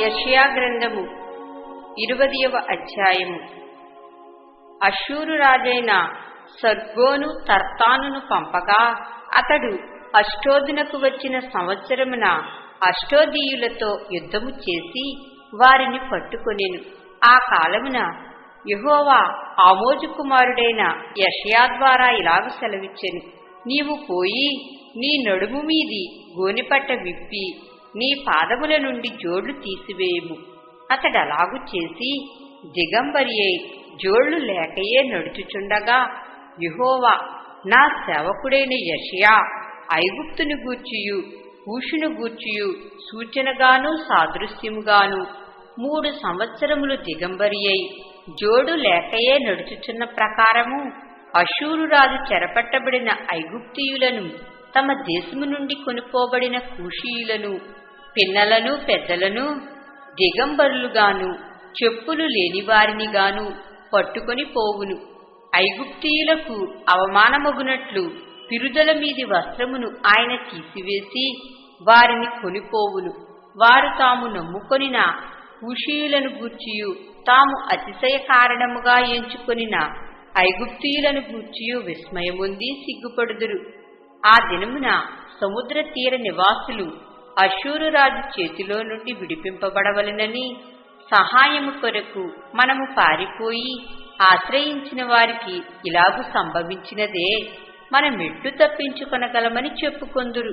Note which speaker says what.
Speaker 1: యషయా గ్రంథము ఇరువదియవ అధ్యాయము. అశూరు రాజైన సర్గోను తర్తానును పంపగా అతడు అష్టోదినకు వచ్చిన సంవత్సరమున అష్టోదీయులతో యుద్ధము చేసి వారిని పట్టుకొనెను. ఆ కాలమున యహోవా ఆమోజు కుమారుడైన యషయా ద్వారా ఇలాగ సెలవిచ్చెను. నీవు పోయి నీ నడుము మీది గోనిపట్ట విప్పి నీ పాదముల నుండి జోళ్ళు తీసివేయము. అతడలాగు చేసి దిగంబరి అయి జోళ్ళు లేకయే నడుచుచుండగా యుహోవా నా సేవకుడైన యషయా ఐగుప్తుని గూర్చియు కూషును గూర్చియు సూచనగాను సాదృశ్యముగాను మూడు సంవత్సరములు దిగంబరి అయి జోడు లేకయే నడుచుచున్న ప్రకారము అశూరు రాజు చెరపట్టబడిన ఐగుప్తియులను తమ దేశము నుండి కొనుకోబడిన కూషీయులను పిన్నలను పెద్దలను దిగంబరులుగాను చెప్పులు లేనివారినిగాను పట్టుకొని పోవును. ఐగుప్తీయులకు అవమానమగునట్లు పిరుదల మీది వస్త్రమును ఆయన తీసివేసి వారిని కొనిపోవును. వారు తాము నమ్ముకొనిన కూషీయులను గూర్చియు తాము అతిశయ కారణముగా ఎంచుకొనిన ఐగుప్తీయులను గూర్చియు విస్మయముంది సిగ్గుపడుదురు. ఆ దినమున సముద్ర తీర నివాసులు అశూరు రాజు చేతిలో నుండి విడిపింపబడవలనని సహాయము కొరకు మనము పారిపోయి ఆశ్రయించిన వారికి ఇలాగు సంభవించినదే మన మెట్టు తప్పించుకొనగలమని చెప్పుకొందురు.